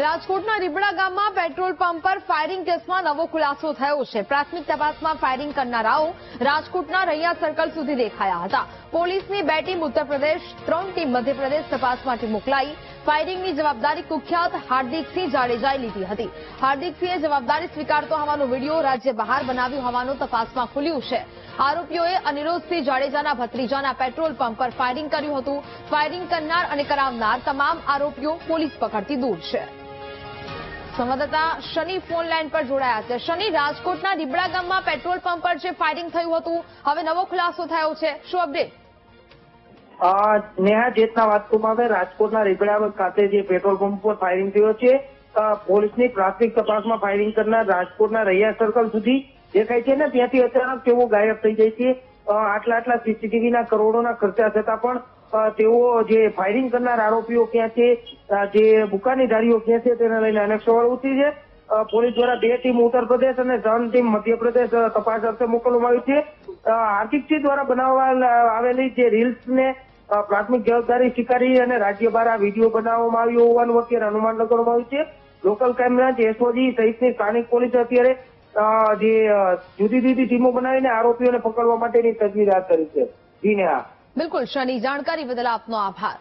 રાજકોટના રીબડા ગામમાં petrol pump પર ફાયરિંગ કેસમાં નવો ખુલાસો થયો છે. પ્રાથમિક તપાસમાં ફાયરિંગ કરનારાઓ રાજકોટના રૈયા સર્કલ સુધી દેખાયા હતા. પોલીસની બે ટીમ ઉત્તરપ્રદેશ, ત્રણ ટીમ મધ્યપ્રદેશ તપાસ માટે મોકલાઈ ફાયરિંગની જવાબદારી કુખ્યાત હાર્દિકસિંહ જાડેજાએ લીધી હતી. હાર્દિકસિંહે જવાબદારી સ્વીકારતો હોવાનો વીડિયો રાજ્ય બહાર બનાવ્યો હોવાનું તપાસમાં ખુલ્યું છે. આરોપીઓએ અનિરોધસિંહ જાડેજાના ભત્રીજાના પેટ્રોલ પંપ પર ફાયરિંગ કર્યું હતું. ફાયરિંગ કરનાર અને કરાવનાર તમામ આરોપીઓ પોલીસ પકડથી દૂર છે. સંવાદદાતા શનિ ફોન લાઈન પર જોડાયા છે. શનિ, રાજકોટના રીબડા ગામમાં પેટ્રોલ પંપ પર જે ફાયરિંગ થયું હતું, હવે નવો ખુલાસો થયો છે. શું અપડેટ? નેહા જેતના વાત કરવામાં રાજકોટના રીબડા ખાતે જે પેટ્રોલ પંપ પર ફાયરિંગ થયો છે પોલીસની પ્રાથમિક તપાસમાં ફાયરિંગ કરનાર રાજકોટના રૈયા સર્કલ સુધી દેખાય છે ને ત્યાંથી અચાનક તેઓ ગાયબ થઈ જાય છે. આટલા આટલા સીસીટીવીના કરોડોના ખર્ચા થતા પણ તેઓ જે ફાયરિંગ કરનાર આરોપીઓ ક્યાં છે જે બુકાનીધારીઓ ક્યાં છે તેને લઈને અનેક સવાલ ઉઠી છે. પોલીસ દ્વારા બે ટીમ ઉત્તર પ્રદેશ અને ત્રણ ટીમ મધ્યપ્રદેશ તપાસ અર્થે મોકલવામાં આવી છે. હાર્દિકસિંહ દ્વારા બનાવવા આવેલી જે રીલ્સને પ્રાથમિક જવાબદારી સ્વીકારી અને રાજ્ય બહાર આ વીડિયો બનાવવામાં આવ્યો હોવાનું અત્યારે અનુમાન લગાવવામાં આવ્યું છે. લોકલ ક્રાઇમ બ્રાન્ચ એસઓજી સહિતની સ્થાનિક પોલીસ અત્યારે જે જુદી જુદી ટીમો બનાવીને આરોપીઓને પકડવા માટેની તજવીજ હાથ ધરી છે. જી હા. બિલકુલ શની જાણકારી બદલ આપનો આભાર.